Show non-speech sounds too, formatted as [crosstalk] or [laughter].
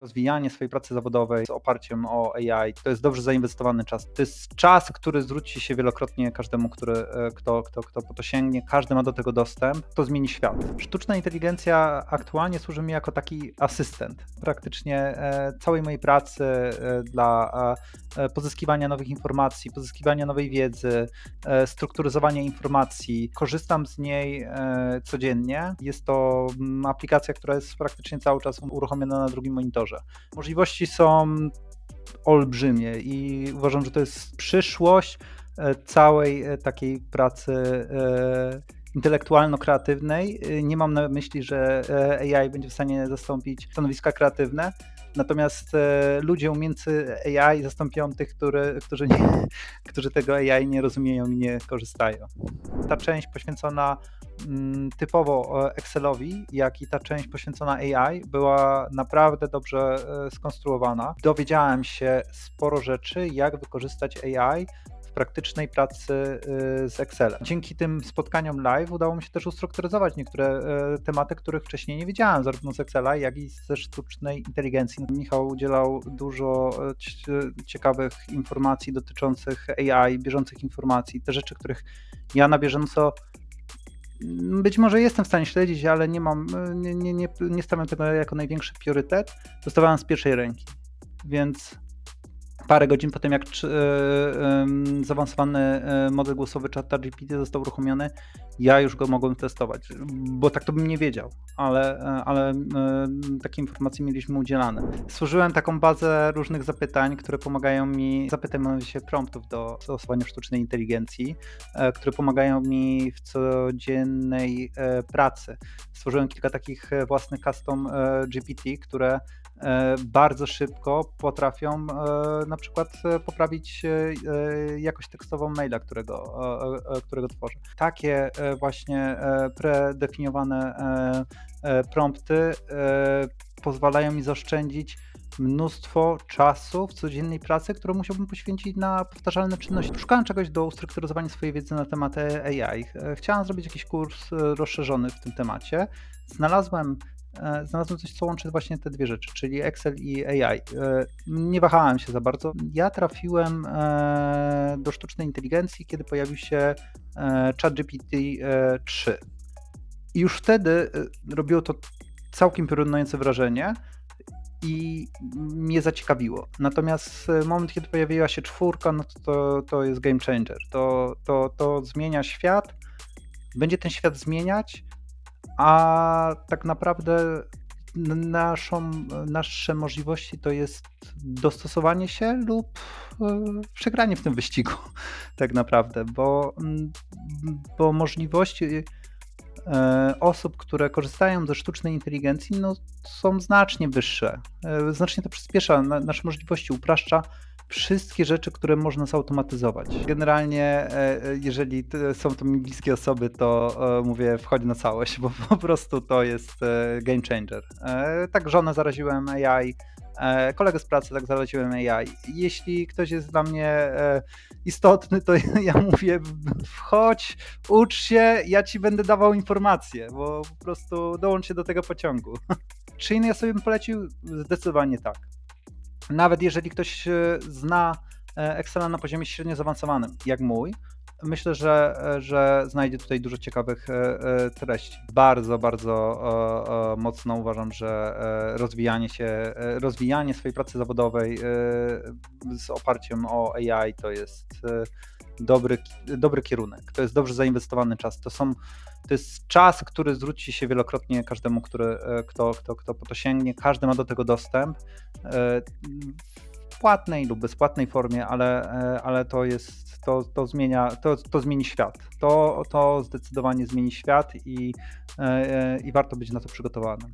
rozwijanie swojej pracy zawodowej z oparciem o AI to jest dobrze zainwestowany czas. To jest czas, który zwróci się wielokrotnie każdemu, który, e, kto, kto, kto po to sięgnie. Każdy ma do tego dostęp. To zmieni świat. Sztuczna inteligencja aktualnie służy mi jako taki asystent praktycznie e, całej mojej pracy e, dla pozyskiwania nowych informacji, pozyskiwania nowej wiedzy, strukturyzowania informacji. Korzystam z niej codziennie. Jest to mm, aplikacja, która jest praktycznie cały czas uruchomiona na drugim monitorze. Możliwości są olbrzymie i uważam, że to jest przyszłość e, całej e, takiej pracy e, intelektualno-kreatywnej. Nie mam na myśli, że AI będzie w stanie zastąpić stanowiska kreatywne, natomiast ludzie umiejący AI zastąpią tych, który, którzy, nie, [laughs] którzy tego AI nie rozumieją i nie korzystają. Ta część poświęcona Mm, typowo Excelowi, jak i ta część poświęcona AI była naprawdę dobrze e, skonstruowana. Dowiedziałem się sporo rzeczy, jak wykorzystać AI praktycznej pracy e, z Excelem. Dzięki tym spotkaniom live udało mi się też ustrukturyzować niektóre e, tematy, których wcześniej nie wiedziałem, zarówno z Excela, jak i ze sztucznej inteligencji. Michał udzielał dużo ciekawych informacji dotyczących AI, bieżących informacji, te rzeczy, których ja na bieżąco być może jestem w stanie śledzić, ale nie mam, nie, nie, nie, nie stawiam tego jako największy priorytet. Dostawałem z pierwszej ręki, więc parę godzin po tym, jak y, y, zaawansowany y, model głosowy ChatGPT został uruchomiony, ja już go mogłem testować, bo tak to bym nie wiedział, ale, ale takie informacje mieliśmy udzielane. Stworzyłem taką bazę różnych zapytań, które pomagają mi, zapytań się promptów do stosowania sztucznej inteligencji, które pomagają mi w codziennej pracy. Stworzyłem kilka takich własnych custom GPT, które bardzo szybko potrafią na na przykład e, poprawić e, e, jakość tekstową maila, którego, którego tworzę. Takie właśnie predefiniowane prompty pozwalają mi zaoszczędzić mnóstwo czasu w codziennej pracy, które musiałbym poświęcić na powtarzalne czynności. Szukałem czegoś do ustrukturyzowania swojej wiedzy na temat AI. Chciałem zrobić jakiś kurs rozszerzony w tym temacie. Znalazłem znalazłem coś, co łączy właśnie te dwie rzeczy, czyli Excel i AI. E, nie wahałem się za bardzo. Ja trafiłem e, do sztucznej inteligencji, kiedy pojawił się ChatGPT 3. I już wtedy robiło to całkiem piorunujące wrażenie i mnie zaciekawiło. Natomiast moment, kiedy pojawiła się czwórka, no to, to, to jest game changer. To, to, to zmienia świat, będzie ten świat zmieniać a tak naprawdę naszą, nasze możliwości to jest dostosowanie się lub e, przegranie w tym wyścigu, [laughs] tak naprawdę, bo, bo możliwości e, osób, które korzystają ze sztucznej inteligencji, no, są znacznie wyższe. E, znacznie to przyspiesza nasze możliwości, upraszcza wszystkie rzeczy, które można zautomatyzować. Generalnie, e, e, jeżeli są to mi bliskie osoby, to e, mówię, wchodź na całość, bo po prostu to jest game changer. Tak żonę zaraziłem AI, kolegę z pracy tak zaraziłem AI. Jeśli ktoś jest dla mnie istotny, to ja mówię, wchodź, ucz się, ja ci będę dawał informacje, bo po prostu dołącz się do tego pociągu. Czy innej osobie bym polecił? Zdecydowanie tak nawet jeżeli ktoś e, zna e, Excela na poziomie średnio zaawansowanym, jak mój, myślę, że, e, że znajdzie tutaj dużo ciekawych treści. Bardzo, bardzo mocno uważam, że rozwijanie się, rozwijanie swojej pracy zawodowej z oparciem o AI to jest dobry, dobry kierunek. To jest dobrze zainwestowany czas. To są to jest czas, który zwróci się wielokrotnie każdemu, który, kto, kto, kto po to sięgnie. Każdy ma do tego dostęp w płatnej lub bezpłatnej formie, ale, ale to jest, to, to zmienia, to, to zmieni świat. To, to zdecydowanie zmieni świat i, i warto być na to przygotowanym.